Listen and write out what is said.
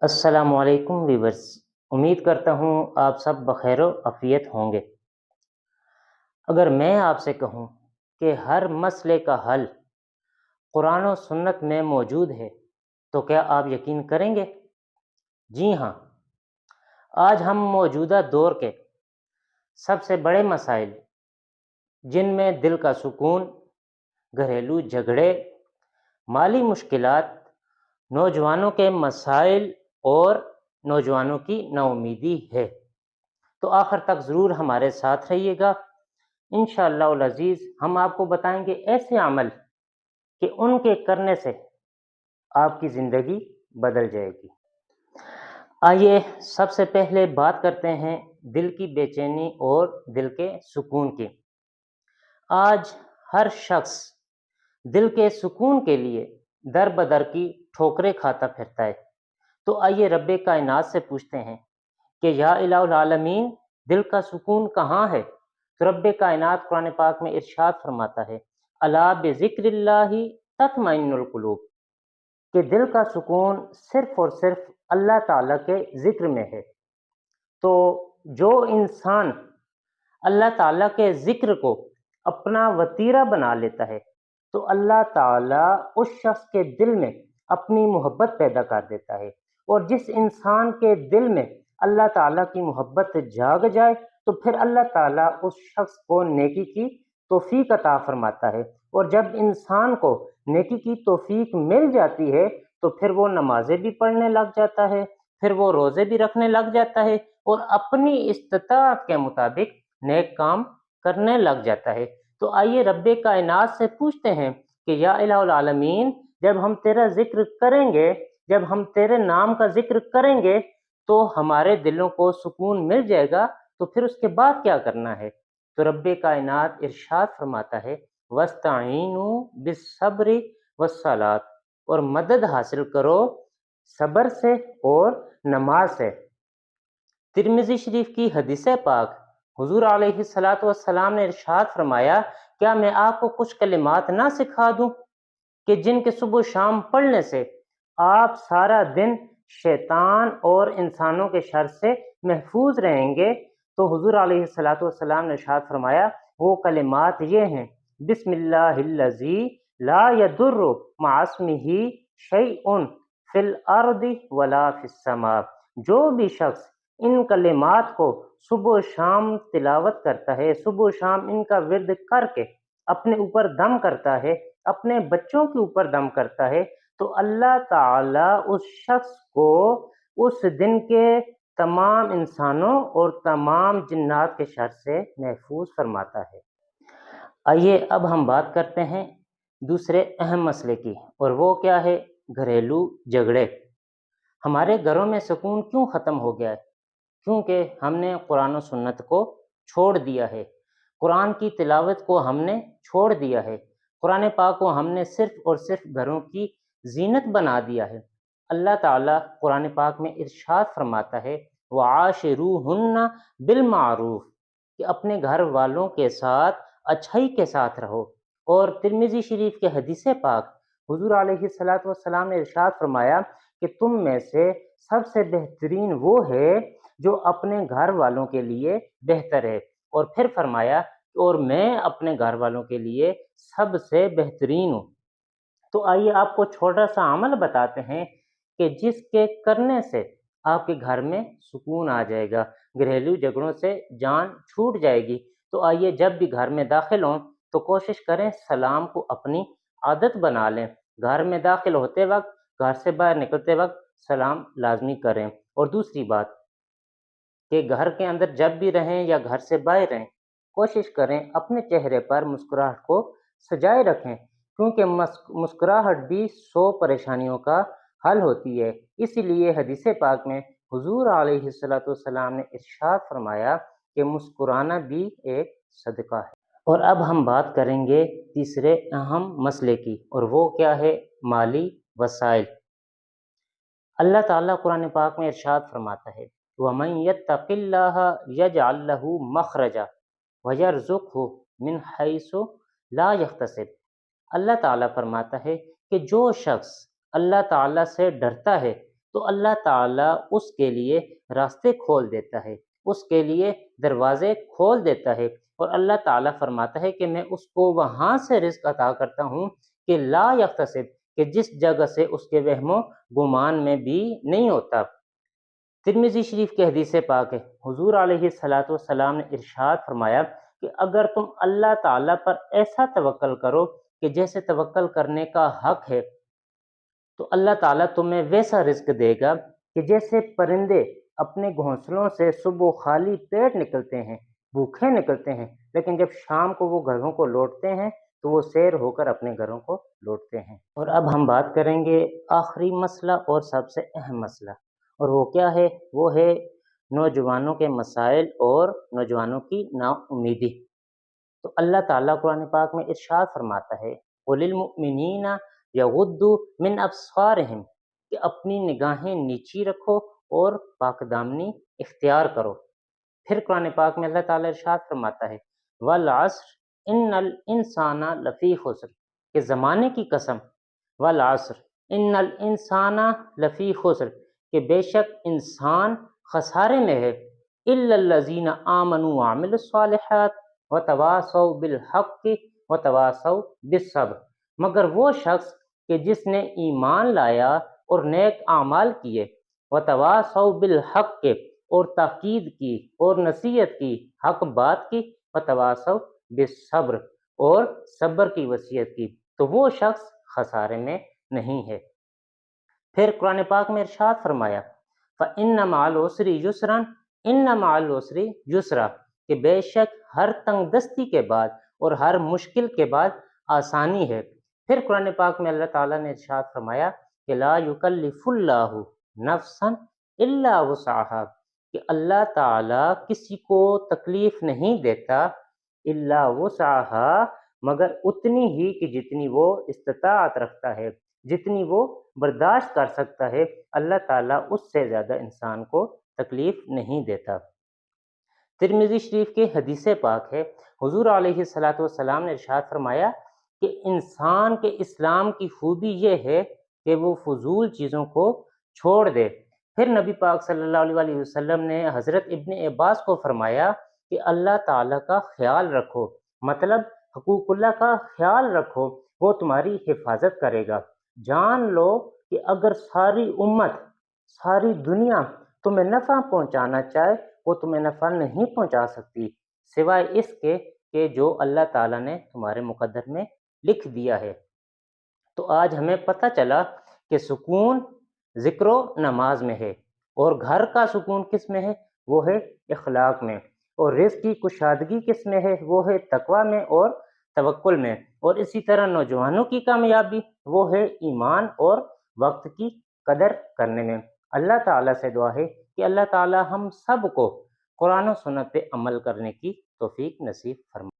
السلام علیکم ویورس امید کرتا ہوں آپ سب بخیر و عفیت ہوں گے۔ اگر میں آپ سے کہوں کہ ہر مسئلے کا حل قرآن و سنت میں موجود ہے تو کیا آپ یقین کریں گے؟ جی ہاں۔ آج ہم موجودہ دور کے سب سے بڑے مسائل، جن میں دل کا سکون، گھریلو جھگڑے، مالی مشکلات، نوجوانوں کے مسائل اور نوجوانوں کی امیدی ہے۔ تو آخر تک ضرور ہمارے ساتھ رہیے گا۔ انشاءاللہ العزیز، ہم آپ کو بتائیں گے ایسے عمل کہ ان کے کرنے سے آپ کی زندگی بدل جائے گی۔ آئیے سب سے پہلے بات کرتے ہیں دل کی بے چینی اور دل کے سکون کی۔ آج ہر شخص دل کے سکون کے لیے در بدر کی ٹھوکرے کھاتا پھرتا ہے۔ تو آئیے رب کائنات سے پوچھتے ہیں کہ یا الہ العالمین، دل کا سکون کہاں ہے؟ تو رب کائنات قرآن پاک میں ارشاد فرماتا ہے اللہ بذکر اللہ تطمئن القلوب، کہ دل کا سکون صرف اور صرف اللہ تعالیٰ کے ذکر میں ہے۔ تو جو انسان اللہ تعالیٰ کے ذکر کو اپنا وطیرہ بنا لیتا ہے، تو اللہ تعالیٰ اس شخص کے دل میں اپنی محبت پیدا کر دیتا ہے۔ اور جس انسان کے دل میں اللہ تعالیٰ کی محبت جاگ جائے تو پھر اللہ تعالیٰ اس شخص کو نیکی کی توفیق عطا فرماتا ہے۔ اور جب انسان کو نیکی کی توفیق مل جاتی ہے تو پھر وہ نمازیں بھی پڑھنے لگ جاتا ہے، پھر وہ روزے بھی رکھنے لگ جاتا ہے اور اپنی استطاعت کے مطابق نیک کام کرنے لگ جاتا ہے۔ تو آئیے رب کائنات سے پوچھتے ہیں کہ یا الہ العالمین، جب ہم تیرا ذکر کریں گے جب ہم تیرے نام کا ذکر کریں گے تو ہمارے دلوں کو سکون مل جائے گا، تو پھر اس کے بعد کیا کرنا ہے؟ تو رب کائنات ارشاد فرماتا ہے وسطین بصبری وسلات اور مدد حاصل کرو صبر سے اور نماز سے۔ ترمزی شریف کی حدیث پاک، حضور علیہ السلاۃ والسلام نے ارشاد فرمایا، کیا میں آپ کو کچھ کلمات نہ سکھا دوں کہ جن کے صبح شام پڑھنے سے آپ سارا دن شیطان اور انسانوں کے شر سے محفوظ رہیں گے۔ تو حضور علیہ السلاۃ والسلام نے شاد فرمایا، وہ کلمات یہ ہیں، بسم اللہ الزی لا یدر معصم ہی شعی ان فل ارد ولا فسما جو بھی شخص ان کلمات کو صبح و شام تلاوت کرتا ہے، صبح و شام ان کا ورد کر کے اپنے اوپر دم کرتا ہے، اپنے بچوں کے اوپر دم کرتا ہے تو اللہ تعالیٰ اس شخص کو اس دن کے تمام انسانوں اور تمام جنات کے شر سے محفوظ فرماتا ہے۔ آئیے اب ہم بات کرتے ہیں دوسرے اہم مسئلے کی، اور وہ کیا ہے؟ گھریلو جھگڑے۔ ہمارے گھروں میں سکون کیوں ختم ہو گیا ہے؟ کیونکہ ہم نے قرآن و سنت کو چھوڑ دیا ہے۔ قرآن کی تلاوت کو ہم نے چھوڑ دیا ہے۔ قرآن پاک کو ہم نے صرف اور صرف گھروں کی زینت بنا دیا ہے۔ اللہ تعالیٰ قرآن پاک میں ارشاد فرماتا ہے وہ آشرو ہن بالمعروف کہ اپنے گھر والوں کے ساتھ اچھائی کے ساتھ رہو۔ اور ترمیزی شریف کے حدیث پاک حضور علیہ السلاۃ والسلام نے ارشاد فرمایا کہ تم میں سے سب سے بہترین وہ ہے جو اپنے گھر والوں کے لیے بہتر ہے۔ اور پھر فرمایا، اور میں اپنے گھر والوں کے لیے سب سے بہترین ہوں۔ تو آئیے آپ کو چھوٹا سا عمل بتاتے ہیں کہ جس کے کرنے سے آپ کے گھر میں سکون آ جائے گا، گھریلو جھگڑوں سے جان چھوٹ جائے گی۔ تو آئیے جب بھی گھر میں داخل ہوں تو کوشش کریں سلام کو اپنی عادت بنا لیں۔ گھر میں داخل ہوتے وقت، گھر سے باہر نکلتے وقت سلام لازمی کریں۔ اور دوسری بات، کہ گھر کے اندر جب بھی رہیں یا گھر سے باہر رہیں، کوشش کریں اپنے چہرے پر مسکراہٹ کو سجائے رکھیں۔ کیونکہ مسکراہٹ بھی سو پریشانیوں کا حل ہوتی ہے۔ اسی لیے حدیث پاک میں حضور علیہ السلاۃ والسلام نے ارشاد فرمایا کہ مسکرانا بھی ایک صدقہ ہے۔ اور اب ہم بات کریں گے تیسرے اہم مسئلے کی، اور وہ کیا ہے؟ مالی وسائل۔ اللہ تعالیٰ قرآن پاک میں ارشاد فرماتا ہے، وَمَن يَتَّقِ اللَّهَ يَجْعَلْ لَهُ مَخْرَجًا وَيَرْزُقْهُ مِنْ حَيْثُ لَا يَحْتَسِبُ۔ اللہ تعالیٰ فرماتا ہے کہ جو شخص اللہ تعالیٰ سے ڈرتا ہے، تو اللہ تعالیٰ اس کے لیے راستے کھول دیتا ہے، اس کے لیے دروازے کھول دیتا ہے۔ اور اللہ تعالیٰ فرماتا ہے کہ میں اس کو وہاں سے رزق عطا کرتا ہوں کہ لا یختصب، کہ جس جگہ سے اس کے وہم و گمان میں بھی نہیں ہوتا۔ ترمیزی شریف کے حدیث پاک ہے۔ حضور علیہ صلاۃ والسلام نے ارشاد فرمایا کہ اگر تم اللہ تعالیٰ پر ایسا توکل کرو کہ جیسے توکل کرنے کا حق ہے، تو اللہ تعالیٰ تمہیں ویسا رزق دے گا کہ جیسے پرندے اپنے گھونسلوں سے صبح خالی پیٹ نکلتے ہیں بھوکھے نکلتے ہیں، لیکن جب شام کو وہ گھروں کو لوٹتے ہیں، تو وہ سیر ہو کر اپنے گھروں کو لوٹتے ہیں۔ اور اب ہم بات کریں گے آخری مسئلہ اور سب سے اہم مسئلہ۔ اور وہ کیا ہے؟ وہ ہے نوجوانوں کے مسائل اور نوجوانوں کی نا امیدی تو اللہ تعالیٰ قرآن پاک میں ارشاد فرماتا ہے، وَلِلْمُؤْمِنِينَ يَغُدُّ مِنْ أَبْصَارِهِمْ، کہ اپنی نگاہیں نیچی رکھو اور پاک دامنی اختیار کرو۔ پھر قرآن پاک میں اللہ تعالیٰ ارشاد فرماتا ہے، والعصر ان الانسان لفی خسر، کہ زمانے کی قسم، والعصر ان الانسان لفی خسر، کہ بے شک انسان خسارے میں ہے۔ الا الذین آمنوا وعملوا الصالحات وتواصوا بالحق وتواصوا بالصبر۔ مگر وہ شخص کہ جس نے ایمان لایا اور نیک اعمال کیے، وتواصوا بالحق اور تاکید کی، اور نصیحت کی، حق بات کی، وتواصوا بے صبر اور صبر کی وصیت کی۔ تو وہ شخص خسارے میں نہیں ہے۔ پھر قرآن پاک میں ارشاد فرمایا، فَإِنَّ مَعَ الْعُسْرِ يُسْرًا إِنَّ مَعَ الْعُسْرِ يُسْرًا کہ بے شک ہر تنگ دستی کے بعد اور ہر مشکل کے بعد آسانی ہے۔ پھر قرآن پاک میں اللہ تعالیٰ نے ارشاد فرمایا کہ لا يُكَلِّفُ اللَّهُ نَفْسًا إِلَّا وُسْعَهَا کہ اللہ تعالیٰ کسی کو تکلیف نہیں دیتا اللہ وسعہ مگر اتنی ہی کہ جتنی وہ استطاعت رکھتا ہے، جتنی وہ برداشت کر سکتا ہے، اللہ تعالیٰ اس سے زیادہ انسان کو تکلیف نہیں دیتا۔ ترمیزی شریف کے حدیث پاک ہے۔ حضور علیہ صلاۃ والسلام نے ارشاد فرمایا کہ انسان کے اسلام کی خوبی یہ ہے کہ وہ فضول چیزوں کو چھوڑ دے۔ پھر نبی پاک صلی اللہ علیہ وسلم نے حضرت ابن عباس کو فرمایا کہ اللہ تعالیٰ کا خیال رکھو مطلب حقوق اللہ کا خیال رکھو، وہ تمہاری حفاظت کرے گا۔ جان لو کہ اگر ساری امت، ساری دنیا تمہیں نفع پہنچانا چاہے وہ تمہیں نفع نہیں پہنچا سکتی، سوائے اس کے کہ جو اللہ تعالیٰ نے تمہارے مقدر میں لکھ دیا ہے۔ تو آج ہمیں پتہ چلا کہ سکون ذکر و نماز میں ہے اور گھر کا سکون کس میں ہے؟ وہ ہے اخلاق میں۔ اور رزق کی کشادگی کس میں ہے؟ وہ ہے تقوی میں اور توکل میں۔ اور اسی طرح نوجوانوں کی کامیابی، وہ ہے ایمان اور وقت کی قدر کرنے میں۔ اللہ تعالیٰ سے دعا ہے کہ اللہ تعالیٰ ہم سب کو قرآن و سنت پہ عمل کرنے کی توفیق نصیب فرما